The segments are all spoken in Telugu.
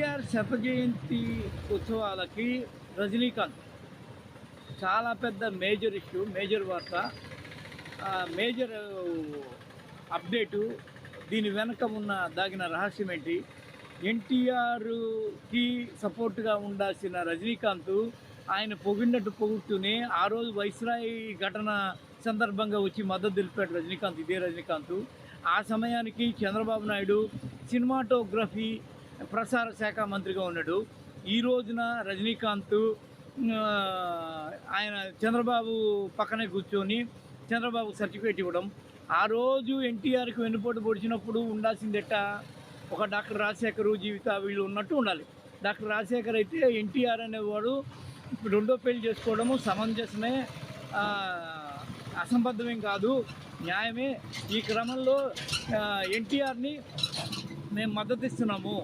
ఎన్టీఆర్ శత జయంతి ఉత్సవాలకి రజనీకాంత్. చాలా పెద్ద మేజర్ ఇష్యూ మేజర్ వార్త. మేజర్ అప్డేటు దీని వెనక ఉన్న దాగిన రహస్యం ఏంటి? ఎన్టీఆర్కి సపోర్ట్గా ఉండాల్సిన రజనీకాంత్ ఆయన పొగిడినట్టు పొగుడుతూనే ఆ రోజు వైస్రాయి ఘటన సందర్భంగా వచ్చి మద్దతు తెలిపాడు రజనీకాంత్ ఇదే రజనీకాంత్. ఆ సమయానికి చంద్రబాబు నాయుడు సినిమాటోగ్రఫీ ప్రసార శాఖ మంత్రిగా ఉన్నాడు. ఈ రోజున రజనీకాంత్ ఆయన చంద్రబాబు పక్కనే కూర్చొని చంద్రబాబు సర్టిఫికేట్ ఇవ్వడం. ఆ రోజు ఎన్టీఆర్కి వెన్నుపోటు పొడిచినప్పుడు ఉండాల్సిందెట్ట? ఒక డాక్టర్ రాజశేఖర్ జీవిత వీళ్ళు ఉన్నట్టు ఉండాలి. డాక్టర్ రాజశేఖర్ అయితే ఎన్టీఆర్ అనేవాడు రెండో పెళ్ళి చేసుకోవడము సమంజసమే అసంబద్ధమేం కాదు. న్యాయమే. ఈ క్రమంలో ఎన్టీఆర్ని మేము మద్దతు ఇస్తున్నాము.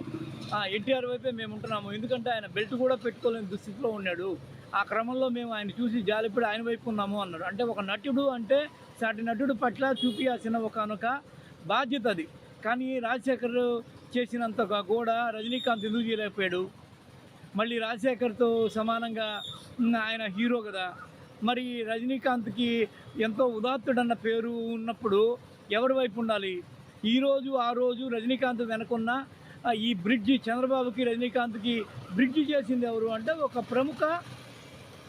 ఎన్టీఆర్ వైపే మేము ఉంటున్నాము. ఎందుకంటే ఆయన బెల్ట్ కూడా పెట్టుకోలేని దుస్థితిలో ఉన్నాడు. ఆ క్రమంలో మేము ఆయన చూసి జాలిపడి ఆయన వైపు ఉన్నాము అన్నాడు. అంటే ఒక నటుడు అంటే సాటి నటుడు పట్ల చూపించాల్సిన ఒకనొక బాధ్యత అది. కానీ రాజశేఖర్ చేసినంత కూడా రజనీకాంత్ ఎందుకు చేయలేకపోయాడు? మళ్ళీ రాజశేఖర్తో సమానంగా ఆయన హీరో కదా. మరి రజనీకాంత్కి ఎంతో ఉదాత్తుడన్న పేరు ఉన్నప్పుడు ఎవరి వైపు ఉండాలి? ఈరోజు ఆ రోజు రజనీకాంత్ వెనకున్న ఈ బ్రిడ్జి చంద్రబాబుకి రజనీకాంత్కి బ్రిడ్జి చేసింది ఎవరు అంటే ఒక ప్రముఖ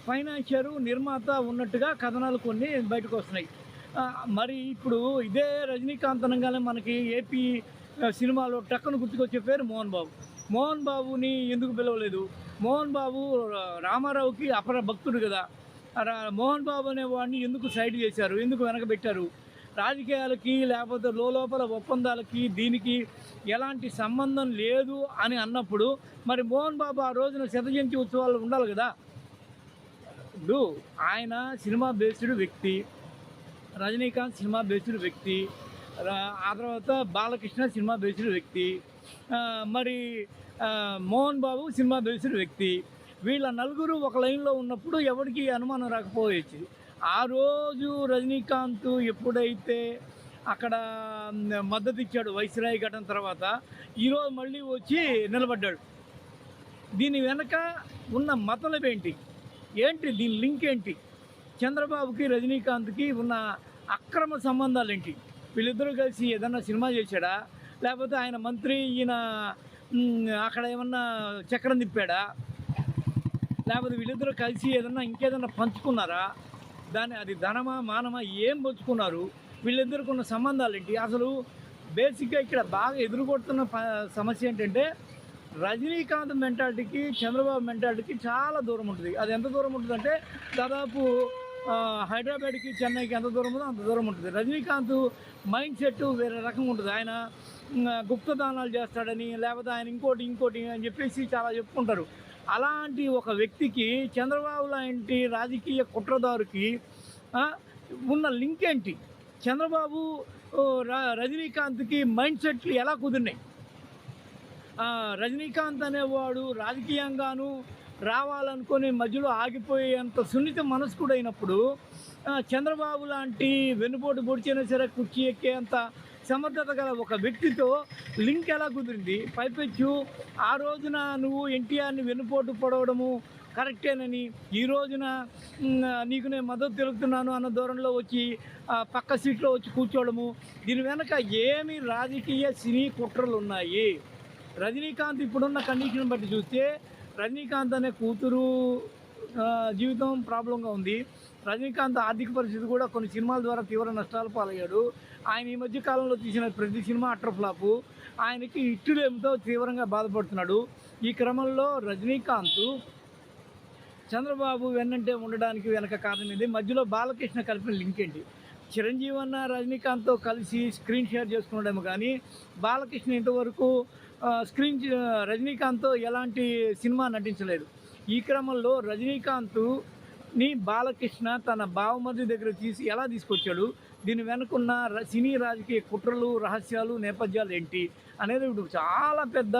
ఫైనాన్షియర్ నిర్మాత ఉన్నట్టుగా కథనాలు కొన్ని బయటకు వస్తున్నాయి మరి ఇప్పుడు ఇదే రజనీకాంత్ అనగానే మనకి ఏపీ సినిమాలో టక్కను గుర్తుకొచ్చే పేరు మోహన్ బాబు. మోహన్ బాబుని ఎందుకు పిలవలేదు? మోహన్ బాబు రామారావుకి అపర భక్తుడు కదా. మోహన్ బాబు అనేవాడిని ఎందుకు సైడ్ చేశారు? ఎందుకు వెనకబెట్టారు రాజకీయాలకి లేకపోతే లోపల ఒప్పందాలకి దీనికి ఎలాంటి సంబంధం లేదు అని అన్నప్పుడు మరి మోహన్ బాబు ఆ రోజున శతజయంతి ఉత్సవాలు ఉండాలి కదా? ఇప్పుడు ఆయన సినిమా బేస్డ్ వ్యక్తి రజనీకాంత్ సినిమా బేస్డ్ వ్యక్తి రా- ఆ తర్వాత బాలకృష్ణ సినిమా బేస్డ్ వ్యక్తి మరి మోహన్ బాబు సినిమా బేస్డ్ వ్యక్తి. వీళ్ళ నలుగురు ఒక లైన్లో ఉన్నప్పుడు ఎవరికి అనుమానం రాకపోవచ్చు ఆ రోజు రజనీకాంత్ ఎప్పుడైతే అక్కడ మద్దతు ఇచ్చాడు వైస్రాయి ఘటన తర్వాత ఈరోజు మళ్ళీ వచ్చి నిలబడ్డాడు. దీని వెనక ఉన్న మతలబ్ ఏంటి? ఏంటి దీని లింక్ ఏంటి? చంద్రబాబుకి రజనీకాంత్కి ఉన్న అక్రమ సంబంధాలు ఏంటి వీళ్ళిద్దరూ కలిసి ఏదన్నా సినిమా చేశాడా? లేకపోతే ఆయన మంత్రి ఈయన అక్కడ ఏమన్నా చక్రం తిప్పాడా? లేకపోతే వీళ్ళిద్దరూ కలిసి ఏదన్నా ఇంకేదన్నా పంచుకున్నారా? దాని అది ధనమా మానమా ఏం పంచుకున్నారు వీళ్ళిద్దరికి ఉన్న సంబంధాలు ఏంటి అసలు బేసిక్గా ఇక్కడ బాగా ఎదురుకొడుతున్న సమస్య ఏంటంటే రజనీకాంత్ మెంటాలిటీకి చంద్రబాబు మెంటాలిటీకి చాలా దూరం ఉంటుంది. అది ఎంత దూరం ఉంటుందంటే దాదాపు హైదరాబాద్కి చెన్నైకి ఎంత దూరం ఉందో అంత దూరం ఉంటుంది. రజనీకాంత్ మైండ్ సెట్ వేరే రకంగా ఉంటుంది. ఆయన గుప్తదానాలు చేస్తాడని లేకపోతే ఆయన ఇంకోటి ఇంకోటి అని చెప్పేసి చాలా చెప్పుకుంటారు. అలాంటి ఒక వ్యక్తికి చంద్రబాబు లాంటి రాజకీయ కుట్రదారుకి ఉన్న లింక్ ఏంటి? చంద్రబాబు ర- రజనీకాంత్కి మైండ్ సెట్లు ఎలా కుదిరినాయి? రజనీకాంత్ అనేవాడు రాజకీయంగాను రావాలనుకుని మధ్యలో ఆగిపోయేంత సున్నిత మనస్కుడైనప్పుడు అయినప్పుడు చంద్రబాబు లాంటి వెన్నుపోటు పొడిచైనా సరే కుర్చీ ఎక్కేంత సమర్థత గల ఒక వ్యక్తితో లింక్ ఎలా కుదిరింది? పైపెచ్చు. ఆ రోజున నువ్వు ఎన్టీఆర్ని వెన్నుపోటు పడవడము కరెక్టేనని ఈ రోజున నీకు నేను మద్దతు తెలుపుతున్నాను అన్న దూరంలో వచ్చి పక్క సీట్లో వచ్చి కూర్చోవడము దీని వెనక ఏమి రాజకీయ సినీ కుట్రలు ఉన్నాయి రజనీకాంత్ ఇప్పుడున్న కండిషన్ బట్టి చూస్తే రజనీకాంత్ అనే కూతురు జీవితం ప్రాబ్లంగా ఉంది. రజనీకాంత్ ఆర్థిక పరిస్థితి కూడా కొన్ని సినిమాల ద్వారా తీవ్ర నష్టాలు పాలయ్యాడు. ఆయన ఈ మధ్య కాలంలో తీసిన ప్రతి సినిమా అట్టర్ ఆయనకి ఇట్టులేమితో తీవ్రంగా బాధపడుతున్నాడు. ఈ క్రమంలో రజనీకాంత్ చంద్రబాబు వెన్నంటే ఉండడానికి వెనక కారణం ఇది మధ్యలో బాలకృష్ణ కలిపిన లింక్ ఏంటి? చిరంజీవి అన్న రజనీకాంత్తో కలిసి స్క్రీన్ షేర్ చేసుకున్నాడేమో కానీ బాలకృష్ణ ఇంతవరకు స్క్రీన్ రజనీకాంత్తో ఎలాంటి సినిమా నటించలేదు. ఈ క్రమంలో రజనీకాంత్ ని బాలకృష్ణ తన బావమరిది దగ్గర తీసి ఎలా తీసుకొచ్చాడు? దీని వెనుకున్న సినీ రాజకీయ కుట్రలు రహస్యాలు నేపథ్యాలు ఏంటి అనేది ఇప్పుడు చాలా పెద్ద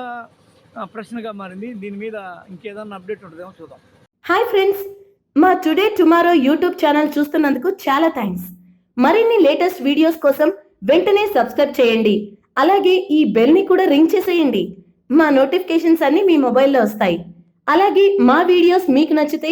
ప్రశ్నగా మారింది. దీని మీద ఇంకేదన్నా అప్డేట్ ఉంటుందేమో చూద్దాం. Hi friends! మా టుడే టుమారో యూట్యూబ్ ఛానల్ చూస్తున్నందుకు చాలా థ్యాంక్స్ మరిన్ని లేటెస్ట్ వీడియోస్ కోసం వెంటనే సబ్స్క్రైబ్ చేయండి. అలాగే ఈ బెల్ని కూడా రింగ్ చేసేయండి. మా నోటిఫికేషన్స్ అన్ని మీ మొబైల్లో వస్తాయి. అలాగే మా వీడియోస్ మీకు నచ్చితే